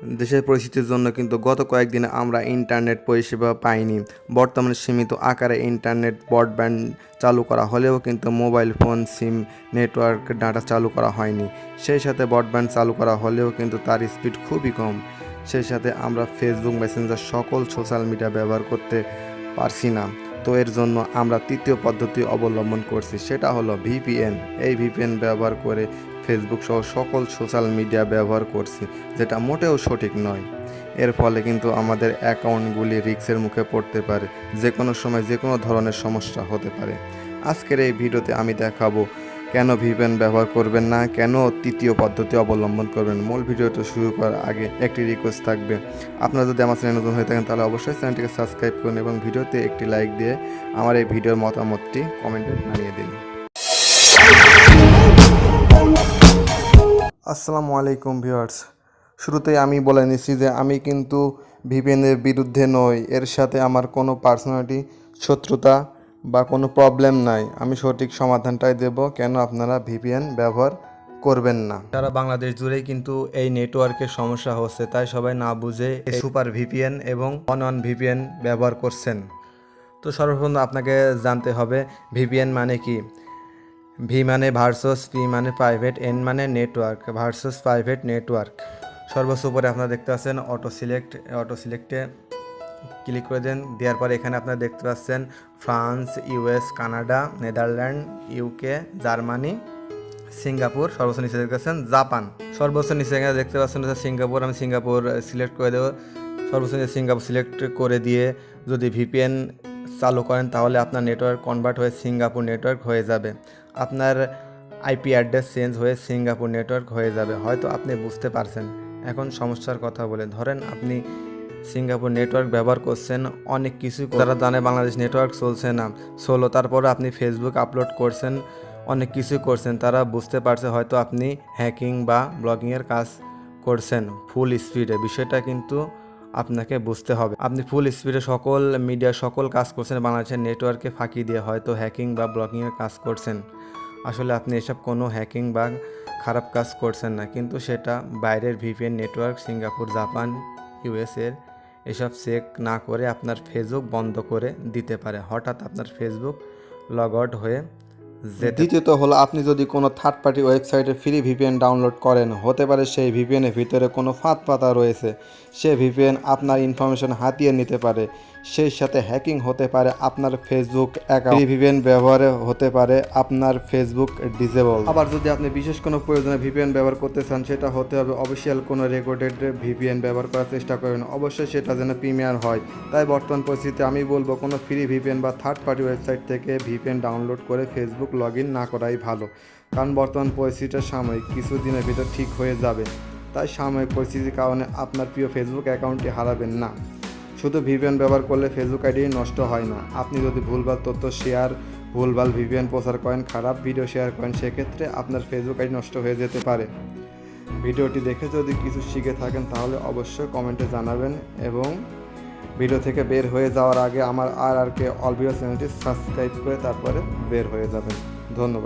দেশের পরিস্থিতির জন্য কিন্তু গত কয়েকদিনে আমরা ইন্টারনেট পরিষেবা পাইনি। বর্তমানে সীমিত আকারে ইন্টারনেট ব্রডব্যান্ড চালু করা হলেও কিন্তু mobile phone, SIM network data চালু করা হয়নি। সেই সাথে ব্রডব্যান্ড চালু করা হলেও কিন্তু তার স্পিড খুবই কম। সেই সাথে আমরা ফেসবুক মেসেঞ্জার সকল সোশ্যাল মিডিয়া ব্যবহার করতে পারছি না। তো এর জন্য আমরা তৃতীয় পদ্ধতি অবলম্বন করছি, সেটা হলো ভিপিএন এই ভিপিএন ব্যবহার করে ফেসবুক সহ সকল সোশ্যাল মিডিয়া ব্যবহার করছি, যেটা মোটেও সঠিক নয়। এর ফলে কিন্তু আমাদের অ্যাকাউন্টগুলি রিক্সের মুখে পড়তে পারে যে কোনো সময় যে কোনো ধরনের সমস্যা হতে পারে। আজকের এই ভিডিওতে আমি দেখাবো কেন ভিপিএন ব্যবহার করবেন না, কেন তৃতীয় পদ্ধতি অবলম্বন করবেন। মূল ভিডিওটা শুরু করার আগে একটি রিকোয়েস্ট থাকবে। আপনারা যদি আমার চ্যানেল নতুন হয়ে থাকেন, তাহলে অবশ্যই চ্যানেলটিকে সাবস্ক্রাইব করুন এবং ভিডিওতে একটি লাইক দিয়ে আমার এই ভিডিওর মতামতটি কমেন্টে জানিয়ে দিন। আসসালামু আলাইকুম ভিউয়ার্স। শুরুতেই আমি বলে নিচ্ছি যে আমি কিন্তু ভিপিএনের বিরুদ্ধে নই। এর সাথে আমার কোনো পার্সোনালিটি শত্রুতা বা কোনো প্রবলেম নাই। আমি সঠিক সমাধানটাই দেব, কেন আপনারা ভিপিএন ব্যবহার করবেন না। সারা বাংলাদেশ জুড়েই কিন্তু এই নেটওয়ার্কের সমস্যা হচ্ছে, তাই সবাই না বুঝে সুপার ভিপিএন এবং অন অন ভিপিএন ব্যবহার করছেন। তো সর্বপ্রথম আপনাকে জানতে হবে, ভিপিএন মানে কি? ভি মানে ভার্সস পি মানে প্রাইভেট এন মানে নেটওয়ার্ক ভার্সস প্রাইভেট নেটওয়ার্ক সর্বোচ্চ উপরে আপনারা দেখতে পাচ্ছেন অটো সিলেক্ট অটো সিলেক্টে ক্লিক করে দেন। দেওয়ার পরে এখানে আপনারা দেখতে পাচ্ছেন France US Canada Netherland UK Germany Singapore সর্বোচ্চ নিচে দেখতে পাচ্ছেন জাপান সর্বোচ্চ নিচে এখানে দেখতে পাচ্ছেন সিঙ্গাপুর আমি সিঙ্গাপুর সিলেক্ট করে দেবো। সর্বোচ্চ সিঙ্গাপুর সিলেক্ট করে দিয়ে যদি ভিপিএন চালু করেন, তাহলে আপনার নেটওয়ার্ক কনভার্ট হয়ে সিঙ্গাপুর নেটওয়ার্ক হয়ে যাবে। আপনার আইপি অ্যাড্রেস চেঞ্জ হয়ে সিঙ্গাপুর নেটওয়ার্ক হয়ে যাবে। হয়তো আপনি বুঝতে পারছেন। এখন সমস্যার কথা বলে, ধরেন আপনি সিঙ্গাপুর নেটওয়ার্ক ব্যবহার করছেন, অনেক কিছু তারা জানে বাংলাদেশ নেটওয়ার্ক চলছে না। চলো তারপরে আপনি ফেসবুক আপলোড করছেন, অনেক কিছু করছেন। তারা বুঝতে পারছে হয়তো আপনি হ্যাকিং বা ব্লগিংয়ের কাজ করছেন ফুল স্পিডে বিষয়টা কিন্তু আপনাকে বুঝতে হবে। আপনি ফুল স্পিডে সকল মিডিয়া সকল কাজ করছেন, বাংলাদেশের নেটওয়ার্কে ফাঁকি দিয়ে হয়তো হ্যাকিং বা ব্লগিংয়ের কাজ করছেন। আসলে আপনি এসব কোনো হ্যাকিং বা খারাপ কাজ করছেন না, কিন্তু সেটা বাইরের ভিপিএন নেটওয়ার্ক সিঙ্গাপুর, জাপান ইউএসের এসব চেক না করে আপনার ফেসবুক বন্ধ করে দিতে পারে। হঠাৎ আপনার ফেসবুক লগ আউট হয়ে দ্বিতীয়ত হলো, আপনি যদি কোনো থার্ড পার্টি ওয়েবসাইটে ফ্রি ভিপিএন ডাউনলোড করেন, হতে পারে সেই ভিপিএনের ভিতরে কোনো ফাঁদ পাতা রয়েছে। সে ভিপিএন আপনার ইনফরমেশন হাতিয়ে নিতে পারে। সেই সাথে হ্যাকিং হতে পারে আপনার ফেসবুক অ্যাকাউন্ট ভিপিএন ব্যবহারে হতে পারে আপনার ফেসবুক ডিসেবল আবার যদি আপনি বিশেষ কোনো প্রয়োজনে ভিপিএন ব্যবহার করতে চান, সেটা হতে হবে অফিসিয়াল কোনো রেকর্ডেড ভিপিএন ব্যবহার করার চেষ্টা করবেন অবশ্যই সেটা যেন প্রিমিয়ার হয়। তাই বর্তমান পরিস্থিতিতে আমি বলব, কোনো ফ্রি ভিপিএন বা থার্ড পার্টি ওয়েবসাইট থেকে ভিপিএন ডাউনলোড করে ফেসবুক লগ না করাই ভালো। কারণ বর্তমান পরিস্থিতিটা সাময়িক কিছুদিনের ভিতর ঠিক হয়ে যাবে। তাই সাময়িক পরিস্থিতির কারণে আপনার প্রিয় ফেসবুক অ্যাকাউন্টটি হারাবেন না। শুধু ভিপিএন ব্যবহার করলে ফেসবুক আইডি নষ্ট হয় না। আপনি যদি ভুলভাল তথ্য শেয়ার ভুলভাল ভিপিএন প্রচার করেন, খারাপ ভিডিও শেয়ার করেন, সেক্ষেত্রে আপনার ফেসবুক আইডি নষ্ট হয়ে যেতে পারে। ভিডিওটি দেখে যদি কিছু শিখে থাকেন, তাহলে অবশ্যই কমেন্টে জানাবেন এবং ভিডিও থেকে বের হয়ে যাওয়ার আগে আমার আর আর কে অল ভিডিও চ্যানেলটি সাবস্ক্রাইব করে তারপরে বের হয়ে যাবেন। ধন্যবাদ।